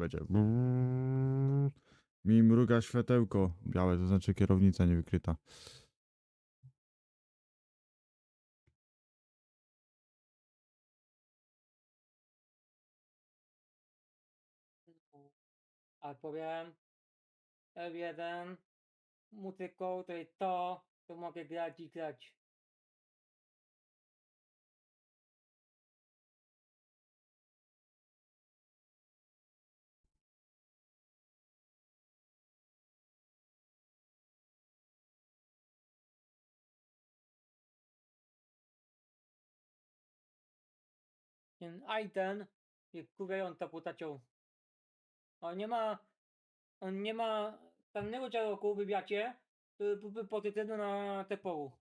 będzie. Mi mruga światełko białe, to znaczy kierownica niewykryta. A powiem F1 muzyką, to jest to, to mogę grać i grać. Ten Aiden jest kurająca postacią. On nie ma, on nie ma pewnego działku w wywiadzie, który byłby pozytywny na te połu.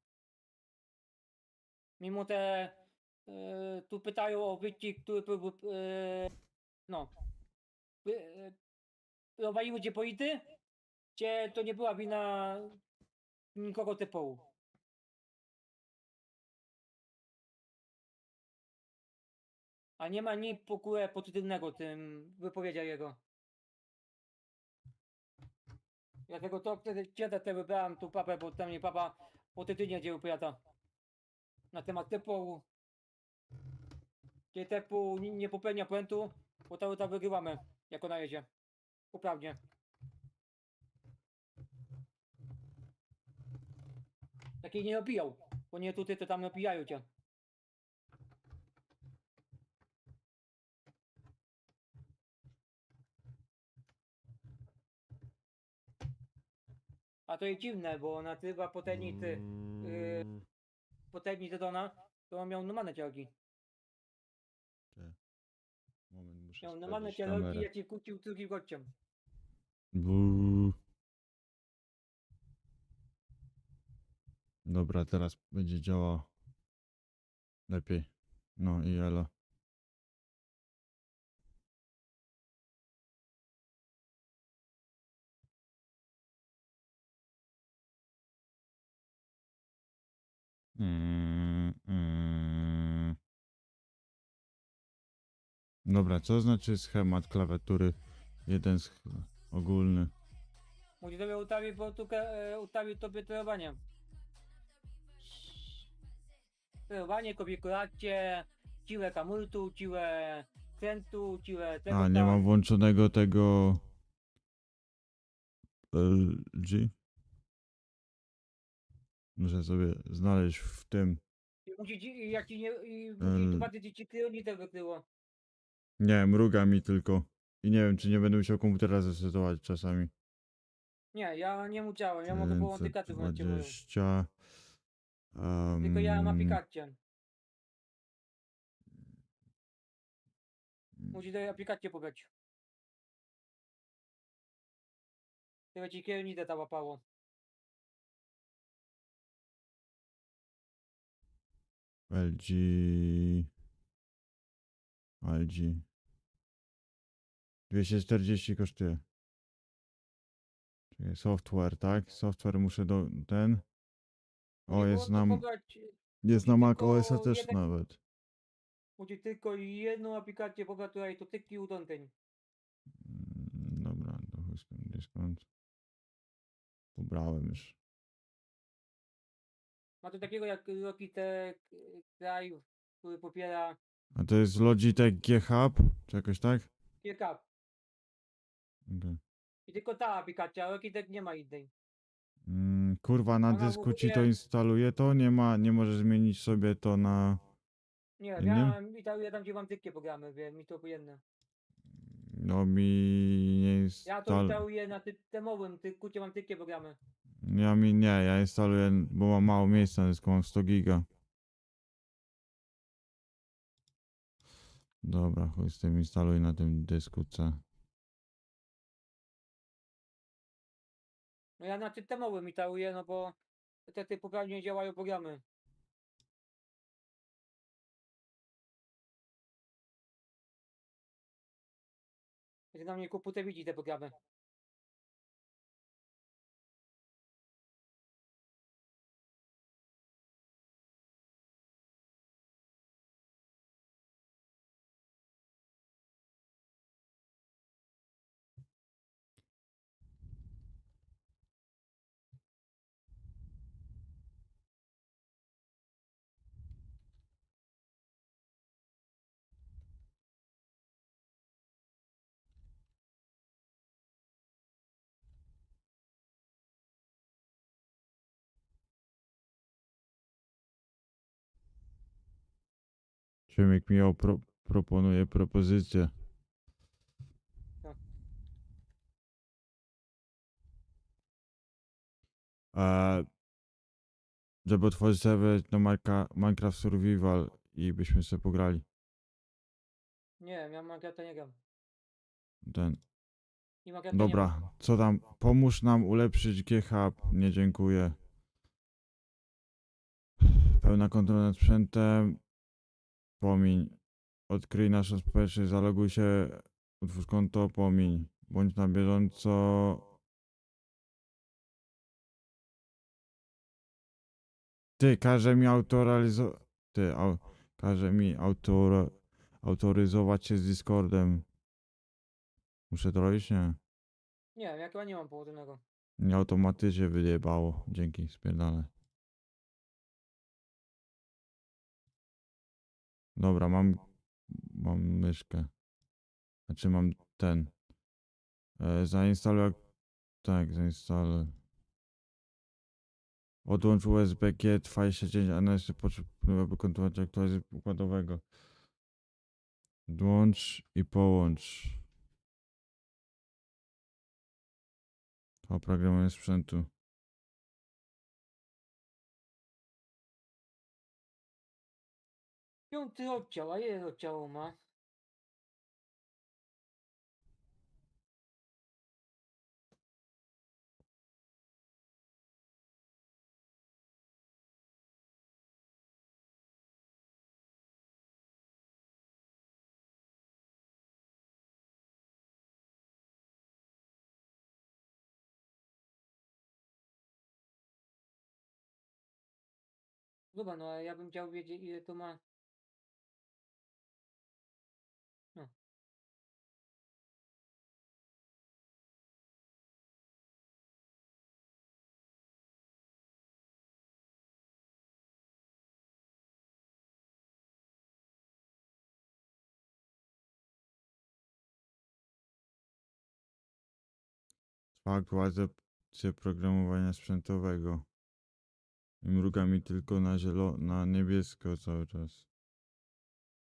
Mimo te, e, tu pytają o wyścig, który e, no, by, e, prowadzimy cię polity, gdzie to nie była wina nikogo te A nie ma ogóle pozytywnego w tym wypowiedział jego. Dlatego to wtedy kiedy te wybrałem tu papę, bo tam mnie papa pozytywnie gdzie wypowiada. Na temat typu. Gdzie typu nie, nie popełnia błędu, bo to to wygrywamy jako na jedzie. Poprawnie. Takiej nie opijał, bo nie tutaj to tam napijają cię. A to jest dziwne, bo na tyba potężnicy, yy, potężnicy Dona, to on miał normalne ciałki. Moment, muszę Miał normalne sprawdzić ciałki, kamerę. jak się kłócił drugim gościem. Bu. Dobra, teraz będzie działał lepiej. No i elo. Mm, mm. Dobra, co znaczy schemat klawiatury? Jeden sch ogólny. Musi sobie ustawić, bo tu e, ustawił tobie sterowanie. Sterowanie, konfigurację, siłę kamultu, siłę krętu, siłę tego A, nie tam. mam włączonego tego LG. Muszę sobie znaleźć w tym. I ci, jak ci nie, i tu bardziej ci kierownicę wykryło. Nie, mruga mi tylko. I nie wiem, czy nie będę musiał komputera zresetować czasami. Nie, ja nie musiałem, ja mogę było antykaty w momencie mówił. 20. Tylko ja mam Um, aplikację. Musi tej aplikację pobrać. Tyle ci kierownicę ta łapało. LG. LG. 240 kosztuje. Czekaj, software, tak? Software muszę do ten. O, Musi jest było to na, pobrać, jest na Mac tylko OS też jeden- nawet. Musi tylko jedną aplikację pobrać, która to tykki udąteń. Mm, Dobra, do chuj z tym dyskont. Pobrałem już. Ma to takiego jak Logitech Drive, który popiera A to jest Logitech G Hub? Czy jakoś tak? kilka. Okej. I tylko ta aplikacja, Logitech nie ma innej. Mm, kurwa, na Ona dysku ci to instaluje to? Nie ma, nie możesz zmienić sobie to na... Nie, Innym? ja i tam, ja tam gdzie mam tykkie programy, wiem, mi to obojętne. No mi nie Ja to instaluję na ty demowym, ty kucie mam tykkie programy. Ja mi nie, ja instaluję, bo mam mało miejsca na dysku, mam 100 giga. Dobra, chuj z tym instaluj na tym dysku C. No ja na tym demowym instaluję, no bo te, te poprawnie nie działają programy. Więc na mnie komputer widzi te programy. Przemek mi opro- proponuje propozycję. E, żeby otworzyć serwer na Marka, Minecraft Survival i byśmy sobie pograli. Nie, ja Minecrafta nie gram. Ten. I Minecrafta nie. Dobra, co tam? Pomóż nam ulepszyć GHub. Nie dziękuję. Pełna kontrola nad sprzętem. Pomiń. Odkryj naszą społeczność, zaloguj się, utwórz konto, pomiń. Bądź na bieżąco. Ty, każe mi autoralizować. Ty, au, każe mi autor, autoryzować się z Discordem. Muszę to robić? Nie. Nie, ja chyba nie mam połączonego. Nie automatycznie wyjebało. Dzięki, spierdolę. Dobra, mam, mam myszkę. Znaczy mam ten. E, zainstaluj, ak- tak, zainstaluj. Odłącz USB G 29, a należy potrzebny, aby kontynuować aktualizację układowego. Włącz i połącz. Oprogramowanie sprzętu. Piąty oddział, a ma? Dobra, no a ja bym chciał wiedzieć ile to ma. Trwa aktualizacja programowania sprzętowego. I mruga mi tylko na zielo, na niebiesko cały czas.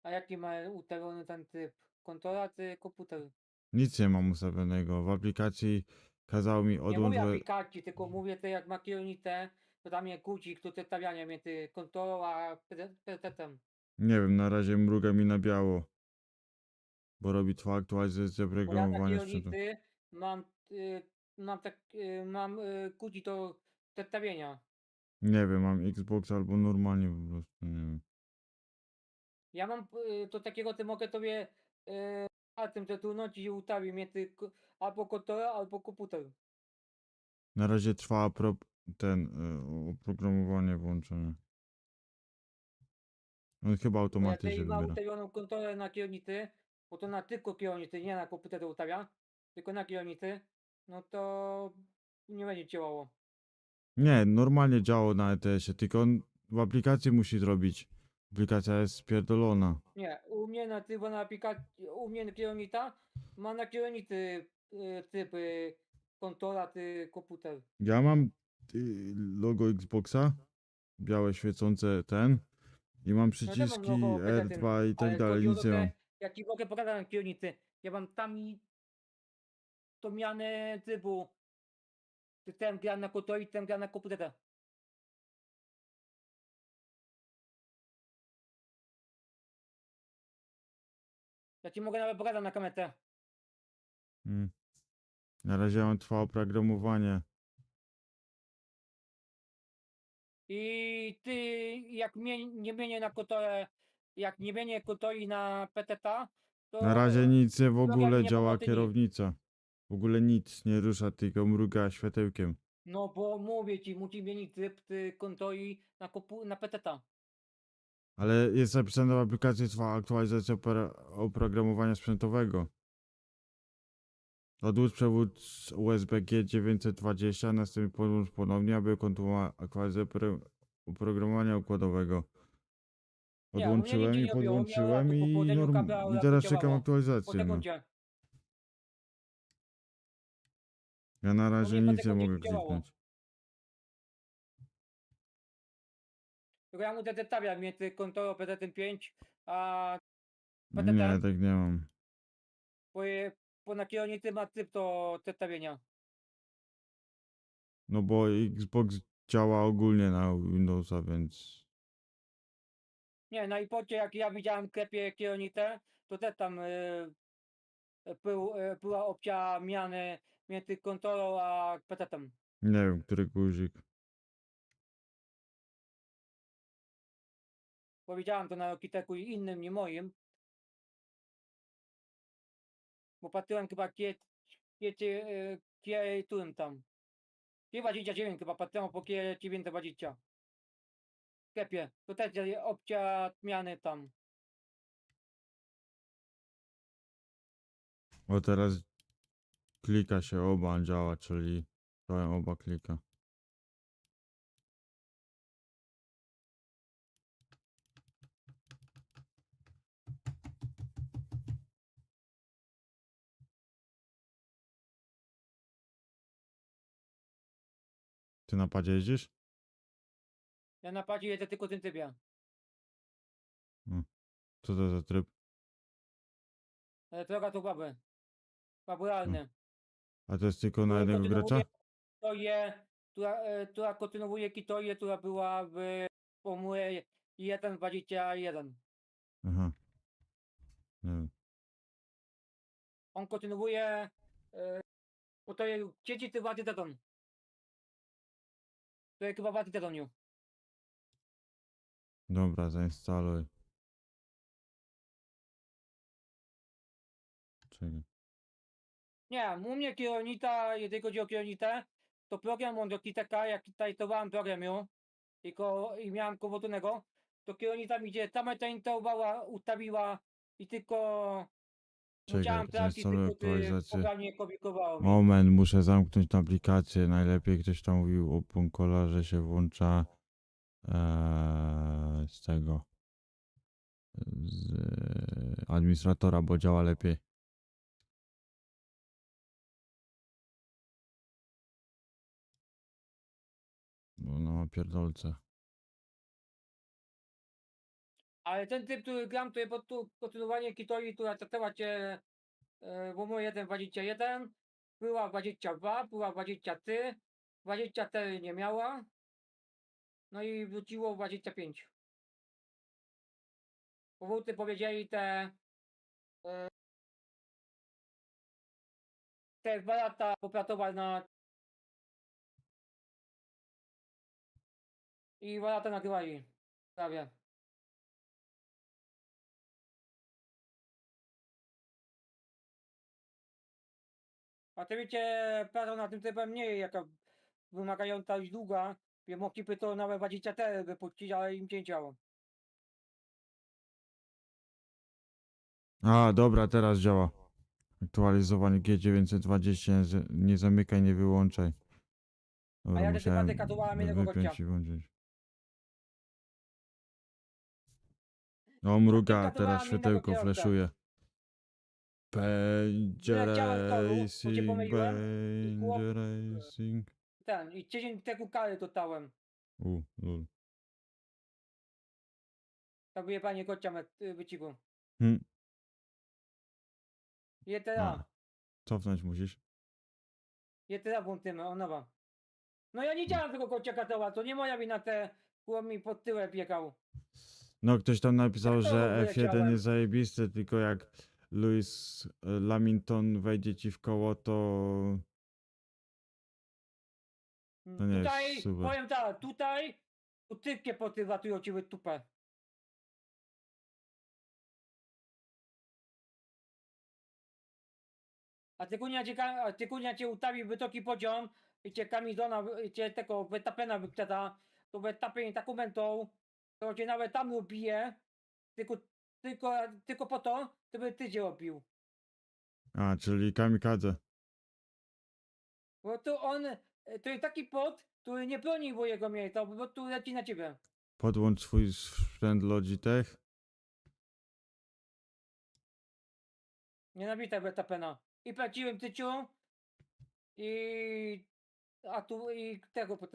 A jaki ma ustawiony ten typ? Kontrola czy komputer? Nic nie mam ustawionego. W aplikacji kazało mi Nie mówię odłączyć. aplikacji, tylko mówię te jak ma kierownicę, to tam jest guzik, to te stawianie między kontrolą a PC-tem. Nie wiem, na razie mruga mi na biało. Bo robi trwa aktualizacja Bo ja na programowania sprzętu. kierownicy mam, y, mam tak, y, mam y, do zestawienia. Nie wiem, mam Xbox albo normalnie po prostu, nie wiem. Ja mam y, to takiego, ty mogę tobie y, a tym te trudności i ustawić między ko- albo kontrola, albo komputer. Na razie trwa pro, ten y, oprogramowanie włączone. On chyba Bo jak automatycznie tej ma wybiera. ustawioną kontrolę na kierownicy, bo to na tylko kierownicy, nie na komputerze ustawia, tylko na kierownicy, no to nie będzie działało. Nie, normalnie działało na ETS-ie, tylko on w aplikacji musi zrobić. Aplikacja jest spierdolona. Nie, u mnie na typu na aplikacji, u mnie kierownica ma na kierownicy y, typ y, kontrola, ty komputer. Ja mam y, logo Xboxa, białe świecące ten i mam przyciski logo Pegaty, R2 i tak Ale dalej, chodzi o nic to, nie mam. Jak ci mogę pokazać na kierownicy, ja mam tam i to miane typu. Ty ten gra na kontroli, ten gra na komputerze. Ja ci mogę nawet pokazać na kamerce. Mm. Na razie mam trwa oprogramowanie. I ty, jak mnie, nie mienię na kontrolę, jak nie mienię kontroli na PTT, to... Na razie nic nie w ogóle działa kierownica. W ogóle nic nie rusza, tylko mruga światełkiem. No bo mówię ci, musi mieć tryb kontroli na, kompu- na PTT. Ale jest napisane w aplikacji trwa aktualizacja opera- oprogramowania sprzętowego. Odłóż przewód z USB G920, następnie podłącz ponownie, aby kontynuować aktualizację opro- oprogramowania układowego. Nie, u mnie Odłączyłem nigdzie i nie miała podłączyłem i, norm- kabla, i teraz czekam. Po aktualizację. No. sekundzie. Ja na razie mnie po nic nie mogę działało. kliknąć. Tylko ja mu zestawiam między kontrolą PTT 5 a Nie, PTT? tak nie mam. po, po na kierownicy ma typ to zestawienia. No bo Xbox działa ogólnie na Windowsa, więc... Nie, na iPodzie jak ja widziałem w sklepie kierownicę, to też tam y, był, y, była opcja miany między kontrolą a PC-tem. Nie wiem, który guzik. Bo widziałem to na Logitechu i innym, nie moim. Bo patrzyłem chyba kie, kiecie, y, kie, którym tam. Kie 29 chyba patrzyłem po kie 920. W sklepie. To też jest opcja zmiany tam. O teraz klika się oba działa, czyli działają oba klika. Ty na padzie jeździsz? Ja na padzie jedę tylko tym trybie. Co to za tryb? Ale droga to baby. Realne. A to jest tylko na jednego gracza? Historię, która, e, która kontynuuje historię, która była w Formule 1.21. Aha. Nie wiem. On kontynuuje e, bo to jest sieci ty wady Teton. To jest chyba wady Tetoniu. Dobra, zainstaluj. Czekaj. Nie, u mnie kierownica, jeżeli chodzi o kierownicę, to program od Logitecha, jak tajtowałem program ją i, ko, i miałem kowotunego, to kierownica mi gdzie sama zainstallowała, ustawiła i tylko Czekaj, musiałem trafić, tylko ty aktualizację. programie komunikowało mi. Moment, muszę zamknąć tę aplikację. Najlepiej ktoś tam mówił o Punkola, że się włącza eee, z tego z e, administratora, bo działa lepiej. No pierdolce. Ale ten typ, który gram, to jest kontynuowanie Kitori, która traktowała cię e, w Formule 1.21, była 22, była 23, 24 nie miała, no i wróciło 25. Powódcy powiedzieli te e, te dwa lata popracować na i dwa lata nagrywali prawie. Oczywiście praca na tym typem nie jest jaka wymagająca i długa, więc mogliby to nawet 24 wypuścić, ale im nie działo. A, dobra, teraz działa. Aktualizowanie G920, nie zamykaj, nie wyłączaj. Dobra, ja też musiałem dekadowałem wy- jednego wypiąć gościa. i włączyć. O, mruga, dekadowałem teraz światełko fleszuje. Będzie racing, pomyliłem i chłop- będzie racing. Ten, i tydzień tego kary dostałem. U, lul. Tak wyjebanie gościa me- y, wyciku. Hm. Jetera, A. Cofnąć musisz. jetera włączymy, o nowa. No ja nie działam tego gościa katowa, to nie moja wina te chłop mi pod tyłem biegał. No, ktoś tam napisał, to że F1 wyleciałem. jest zajebisty, tylko jak Louis e, Lamington wejdzie ci w koło, to Mm, To nie jest tutaj, super. powiem tak, tutaj utywkie poty latują ci w tupę. A ty kunia cię, ka- a ty kunia cię ustawi wysoki poziom i cię kamizona, i cię tego wytapena wykrzeta, to wytapienie dokumentów, to cię nawet tam ubije, tylko, tylko, tylko po to, żeby ty cię obił. A, czyli kamikadze. Bo to on, to jest taki pot, który nie broni jego miejsca, bo tu leci na ciebie. Podłącz swój sprzęt Logitech. Nienawidzę Verstappena. I płaciłem tyciu i a tu i tego po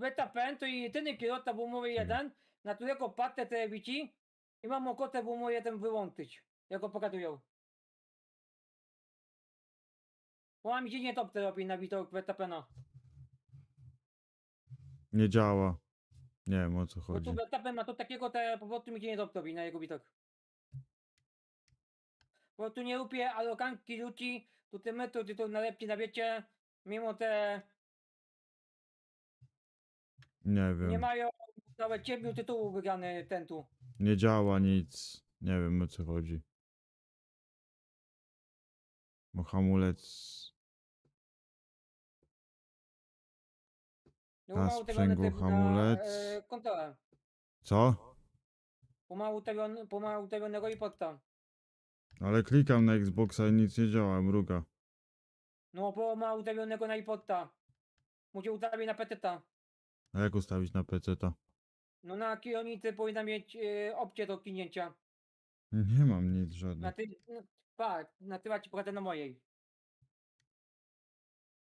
teorii. beta pen to jedyny kierowca w umowie jeden, na którego patrzę telewici i mam w umowie jeden wyłączyć. Jak go pokazują. Bo mi się nie top robi na widok beta pena. Nie działa. Nie wiem o co Bo chodzi. tu beta pen ma to takiego, te po prostu mi się nie top robi na jego widok. Bo tu nie lubię alokanki ludzi, tu te metody to nalepki na wiecie, mimo te Nie nie wiem. mają nawet siedmiu tytułów wygrany ten tu. Nie działa nic. Nie wiem o co chodzi. Bo hamulec. No, na, hamulec. e, kontrolę. Co? Pomału ustawiony, pomału ustawionego i podta. Ale klikam na Xboxa i nic nie działa, mruga. No pomału ustawionego na iPoda. Musi ustawić na peteta. A jak ustawić na PC to? No na kierownicy powinna mieć e, opcję do kinięcia. Nie mam nic Na żadnych. ty... No, tak, na tyła ci pokażę na mojej.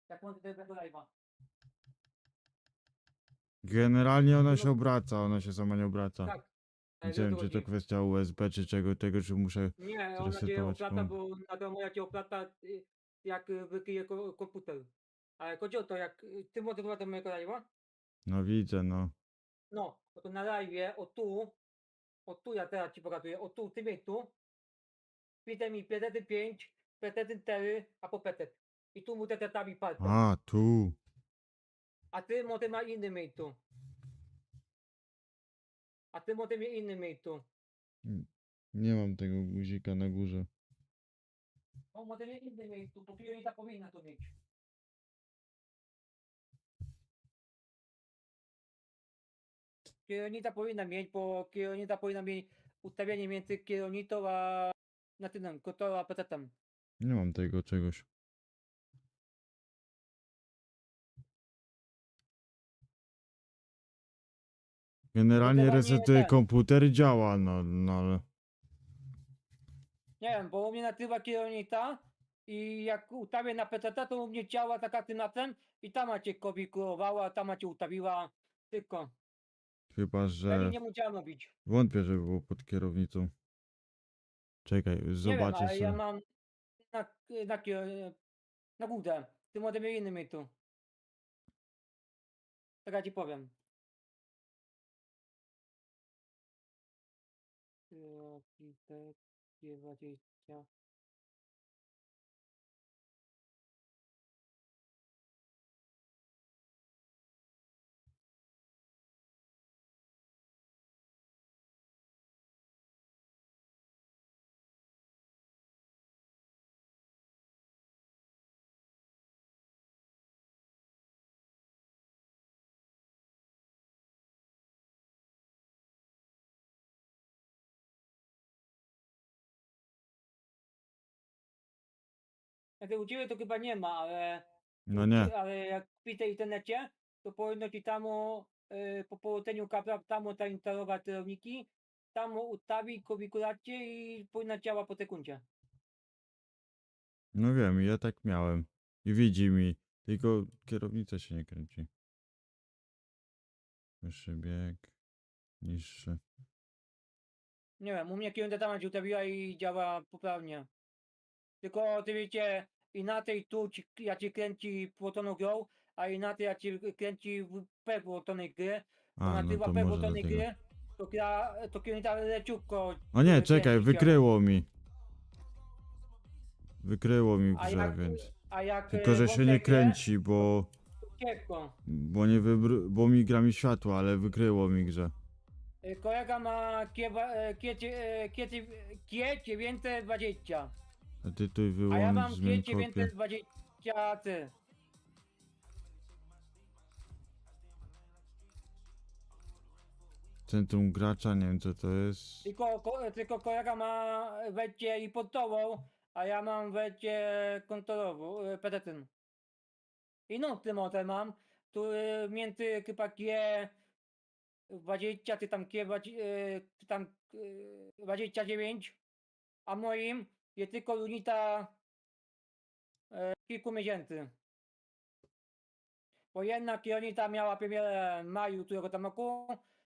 Jak łączę do tego live'a. Generalnie ona się obraca, ona się sama nie obraca. Tak. Nie E, wiem, wiesz, o czy to kwestia USB, czy czego, tego, czy muszę... Nie, ona cię zresetować oplata, bo na to moja cię oplata y, jak y, wykryje ko- komputer. Ale chodzi o to, jak y, ty możesz do mojego live'a, No widzę, no. No, no to na live, o tu, o tu ja teraz ci pokazuję, o tu, w tym miejscu, wpiszę mi PTT 5, PTT 4, a po PTT. I tu mu te tetami palce. A, tu. A ty może ma inny miejscu. A ty może ma inny miejscu. Nie mam tego guzika na górze. O, może ma inny miejscu, bo kierownica powinna to mieć. Kierownica powinna mieć, bo kierownica powinna mieć ustawienie między kierownicą a na tym, kontrolą a PTT-em. Nie mam tego czegoś. Generalnie chyba nie resetuję ten. komputer i działa, no, no ale... Nie wiem, bo u mnie natywa kierownica i jak ustawię na PTT, to u mnie działa taka tym na ten i tam macie konfigurowała, tam macie ustawiła, tylko. Chyba, że... nie musiałem robić. Wątpię, żeby było pod kierownicą. Czekaj, Nie wiem, zobaczę ale ja mam na, na, kier- na górze. Ty może mieć inny miejscu. Tak ja ci powiem. Architekt 20. Jak u ciebie to chyba nie ma, ale No nie. Ale jak w internecie, to powinno ci tam y, po połączeniu kabla tam zainstalować sterowniki, tam ustawić konfigurację i powinna działa po sekundzie. No wiem, ja tak miałem. I widzi mi. Tylko kierownica się nie kręci. Wyższy bieg. Niższy. Nie wiem, u mnie kierownica tam się ustawiła i działa poprawnie. Tylko ty wiecie, inaczej tu ci, jak ci kręci płotoną grą, a inaczej jak ci kręci w P płotonej gry, to A, na no tyła to P może płotonej dlatego. gry, to, gra, to kierownica leciutko O nie, e, czekaj, kręci się. wykryło mi. Wykryło mi A grze, jak, więc... a jak Tylko, e, że się nie kręci, bo... Ciepło. Bo nie wybr... bo migra mi światło, ale wykryło mi grze. Y, Kolega ma kiewa- e, kiecie, e, kiecie, kie 920, A ty tu a ja mam wyłącz, zmień kopię. 920 ty. Centrum gracza, nie wiem co to jest. Tylko, ko, tylko kolega ma wejście i podtową, a ja mam wejście kontrolową, e, petetyn. I nocny motel mam, który między chyba kie 20, ty tam kie 20, e, ty tam e, 29, a moim jest tylko unita e, kilku miesięcy. Bo jedna kionita miała premierę w maju tego tam roku,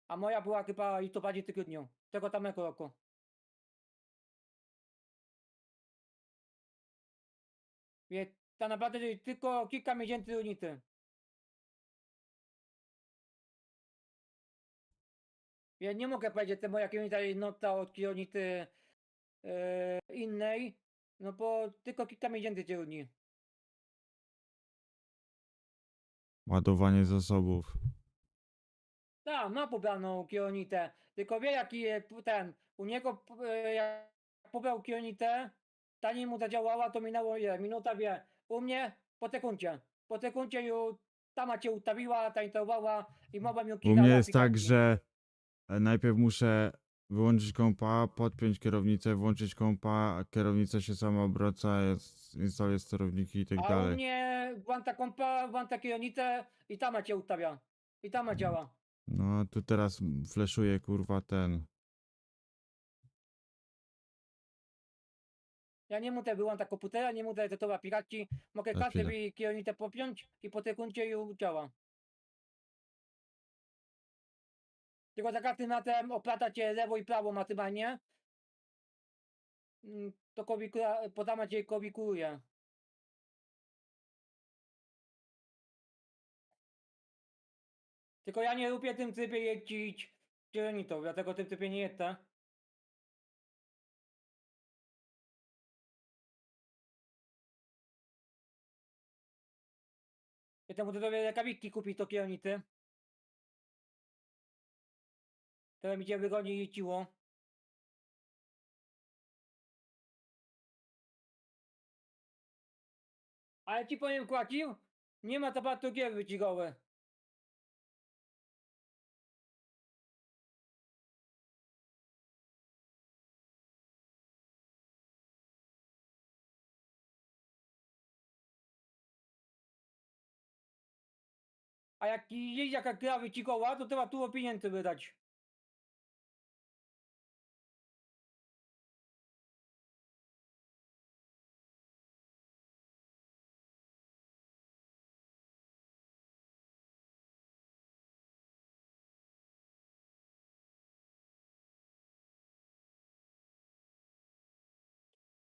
a moja była chyba w listopadzie tygodniu tego tamego roku. Wie, tak naprawdę to tylko kilka miesięcy różnicy. Ja nie mogę powiedzieć, że moja kionita jest nota od kionity e, innej, no bo tylko kilka miesięcy cię różni. Ładowanie zasobów. Tak, ma pobraną kionitę. Tylko wie jaki ten. U niego e, jak pobrał kionitę, ta nim mu zadziałała, to minęło ile? Minuta wie. U mnie po sekundzie. Po sekundzie już tama cię ustawiła, tańcowała i mogłem ją U klikała mnie jest tak, że e, najpierw muszę wyłączyć kompa, podpiąć kierownicę, włączyć kompa, a kierownica się sama obraca, jest, instaluje sterowniki i tak A u dalej. mnie włącza kompa, włącza kionitę i tama cię ustawia. I tama działa. No a tu teraz fleszuje kurwa ten. Ja nie muszę wyłączać komputera, nie muszę edytować aplikacji. Mogę Za każdy chwilę. kionitę popiąć i po sekundzie już działa. Tylko za każdym razem opłata cię lewo i prawo maksymalnie. Mm, To kowikula, podama cię kowikuluje. Tylko ja nie lubię tym trybie jeździć kierownicą, dlatego tym trybie nie jestem. Ja temu zrobię rękawiczki kupić do kierownicy. Które mi cię wygodniej jeździło. Ale ci powiem Kłacił, nie ma tapatu gier wycigowe. A jak jest jaka gra wycigowa, to trzeba tu pieniędzy wydać.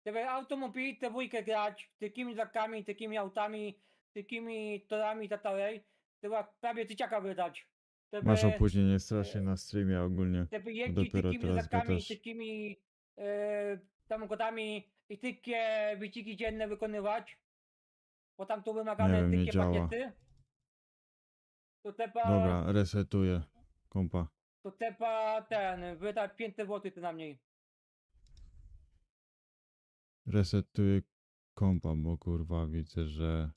Żeby automobil te dwójkę grać, takimi zakami, takimi autami, takimi torami tatarej, trzeba prawie tyciaka wydać. Żeby, Masz opóźnienie strasznie na streamie ogólnie. żeby jeździć dopiero takimi teraz zakami, gadasz. takimi e, samochodami i takie wyścigi dzienne wykonywać, bo tam tu wymagane wiem, nie takie działa. pakiety, to trzeba, Dobra, resetuję kompa. to trzeba ten, wydać 500 zł ty na mniej. Resetuję kompa, bo kurwa widzę, że